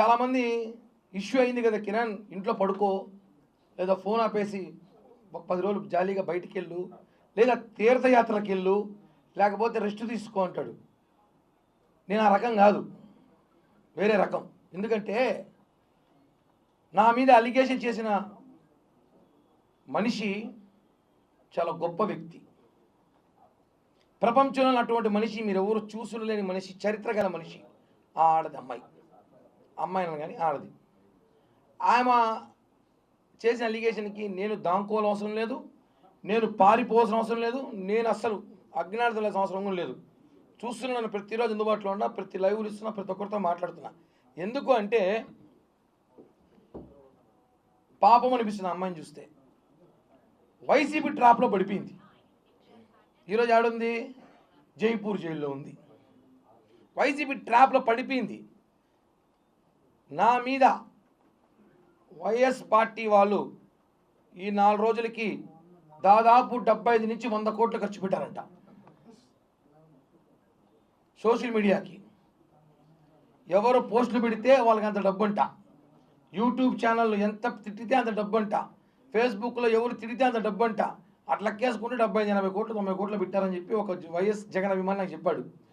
చాలామంది ఇష్యూ అయింది కదా కిరణ్ ఇంట్లో పడుకో లేదా ఫోన్ ఆపేసి ఒక పది రోజులు జాలీగా బయటికి వెళ్ళు లేదా తీర్థయాత్రకి వెళ్ళు లేకపోతే రెస్ట్ తీసుకో అంటాడు. నేను ఆ రకం కాదు. వేరే రకం. ఎందుకంటే నా మీద అలిగేషన్ చేసిన మనిషి చాలా గొప్ప వ్యక్తి. ప్రపంచంలో అటువంటి మనిషి మీరు ఎవరు చూసులేని మనిషి చరిత్ర గల మనిషి ఆడది అమ్మాయి. అమ్మాయిని కానీ ఆడది. ఆమె చేసిన అలిగేషన్కి నేను దాంకోవాల్సిన అవసరం లేదు నేను పారిపోవాల్సిన అవసరం లేదు నేను అస్సలు అజ్ఞానం తెలియాల్సిన అవసరం కూడా లేదు. చూస్తున్నాను ప్రతిరోజు అందుబాటులో ఉన్నా ప్రతి లైవ్లు ఇస్తున్నా ప్రతి ఒక్కరితో మాట్లాడుతున్నా. ఎందుకు అంటే పాపం అనిపిస్తుంది అమ్మాయిని చూస్తే. వైసీపీ ట్రాప్లో పడిపోయింది. ఈరోజు ఆడుంది? జైపూర్ జైల్లో ఉంది. వైసీపీ ట్రాప్లో పడిపోయింది. నా మీద వైఎస్ పార్టీ వాళ్ళు ఈ నాలుగు రోజులకి దాదాపు డెబ్బై ఐదు నుంచి వంద కోట్లు ఖర్చు పెట్టారంట. సోషల్ మీడియాకి. ఎవరు పోస్టులు పెడితే వాళ్ళకి అంత డబ్బు అంట యూట్యూబ్ ఛానళ్ళు ఎంత తిట్టితే అంత డబ్బు అంట ఫేస్బుక్లో ఎవరు తిడితే అంత డబ్బు అంట అట్లా లెక్కేసుకుంటే డెబ్బై ఎనభై కోట్లు తొంభై కోట్లు పెట్టారని చెప్పి ఒక వైఎస్ జగన్ అభిమాని నాకు చెప్పాడు.